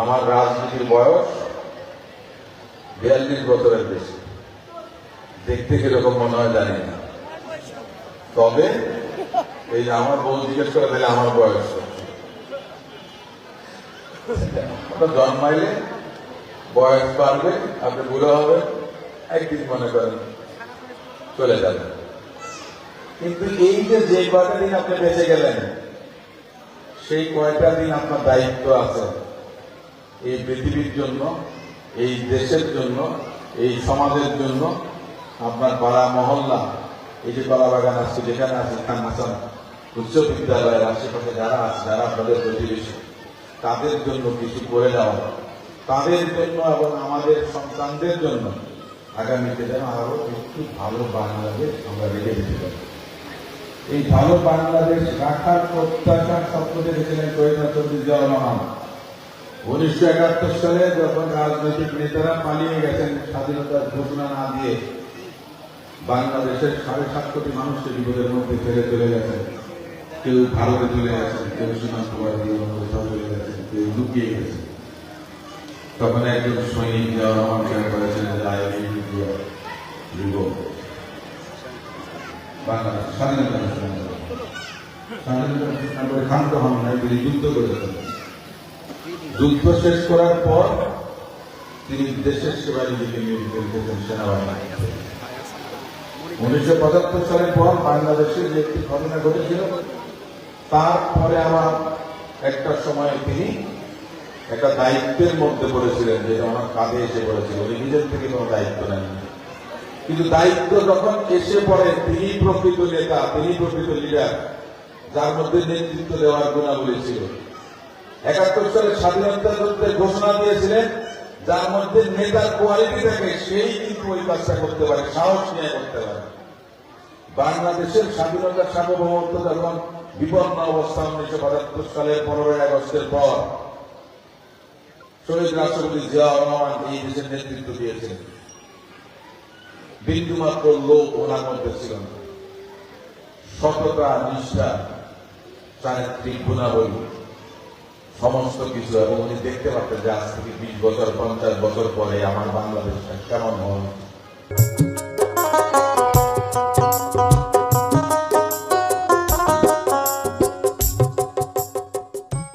আমার রাজনীতির বয়স বিয়াল্লিশ বছরের বেশি। দেখতে কীরকম মনে হয় জানি না। তবে এই যে আমার বউ জিজ্ঞেস করে দিলে আমার বয়স আপনার জন্মাইলে বয়স বাড়বে, আপনি বুড়ো হবে একদিন মনে করেন চলে যাবে। কিন্তু এই যে যে কয়টা দিন আপনি বেঁচে গেলেন, সেই কয়টা দিন আপনার দায়িত্ব আছে? এই পৃথিবীর জন্য, এই দেশের জন্য, এই সমাজের জন্য আপনার পাড়া মহল্লা, এই যে কলা বাগান আছে, যেখানে আছে খান হাসান উচ্চ বিদ্যালয়ের আশেপাশে যারা আছে, যারা আপনাদের প্রতিবেশী, তাদের জন্য কিছু করে দেওয়া তাদের জন্য এবং আমাদের সন্তানদের জন্য আগামীতে যেন আরও একটু ভালো বাংলাদেশ আমরা রেখে দিতে পারি। এই ভালো বাংলাদেশ রাখার প্রত্যাশা স্বপ্ন দেখেছিলেন কবিতা চৌধুরী রহমান উনিশশো একাত্তর সালে যখন রাজনৈতিক নেতারা পালিয়ে গেছেন স্বাধীনতার ঘোষণা না দিয়ে, বাংলাদেশের সাড়ে সাত কোটি মানুষকে বিপদের মধ্যে ফেলে চলে গেছেন। কেউ ভারতে চলে গেছেন, কেউ অন্য কোথাও চলে গেছেন, কেউ লুকিয়ে গেছেন। তখন একজন সৈনিক জিয়াউর রহমান খেয়াল করেছিলেন যে, আই উইল বাংলাদেশ স্বাধীনতা ঘোষণা করে। স্বাধীনতা ঘোষণা হন তিনি যুদ্ধ করেছেন যুদ্ধ শেষ করার পর তিনি দেশের সেবায় নিজেকে নিয়োজিত রেখেছেন সেনাবাহিনী উনিশশো পঁচাত্তর সালের পর বাংলাদেশে যে একটি ঘটনা ঘটেছিল, তারপরে আবার একটা সময় তিনি একটা দায়িত্বের মধ্যে পড়েছিলেন যেটা ওনার কাঁধে এসে পড়েছিল। উনি নিজের থেকে কোনো দায়িত্ব নেন কিন্তু দায়িত্ব যখন এসে পড়ে তিনি প্রকৃত নেতা তিনি প্রকৃত লিডার যার মধ্যে নেতৃত্ব দেওয়ার গুণাবলী ছিল। একাত্তর সালে স্বাধীনতা যুদ্ধের ঘোষণা দিয়েছিলেন, যার মধ্যে নেতার কোয়ালিটি থাকে সেই কিন্তু ওই কাজটা করতে পারে, সাহস নিয়ে করতে পারে। বাংলাদেশের স্বাধীনতার সার্বভৌমত্ব যখন বিপন্ন অবস্থা উনিশশো পঁচাত্তর সালের পনেরোই আগস্টের পর, শহীদ রাষ্ট্রপতি জিয়াউর রহমান এই দেশের নেতৃত্ব দিয়েছিলেন। বিন্দুমাত্র লোক ওনার মধ্যে ছিল না। সততা, নিষ্ঠা, চারিত্রিক গুণাবলী। সমস্ত কিছু এবং উনি দেখতে পারতেন যে আজ থেকে বিশ বছর, পঞ্চাশ বছর পরে আমার বাংলাদেশটা কেমন হয়।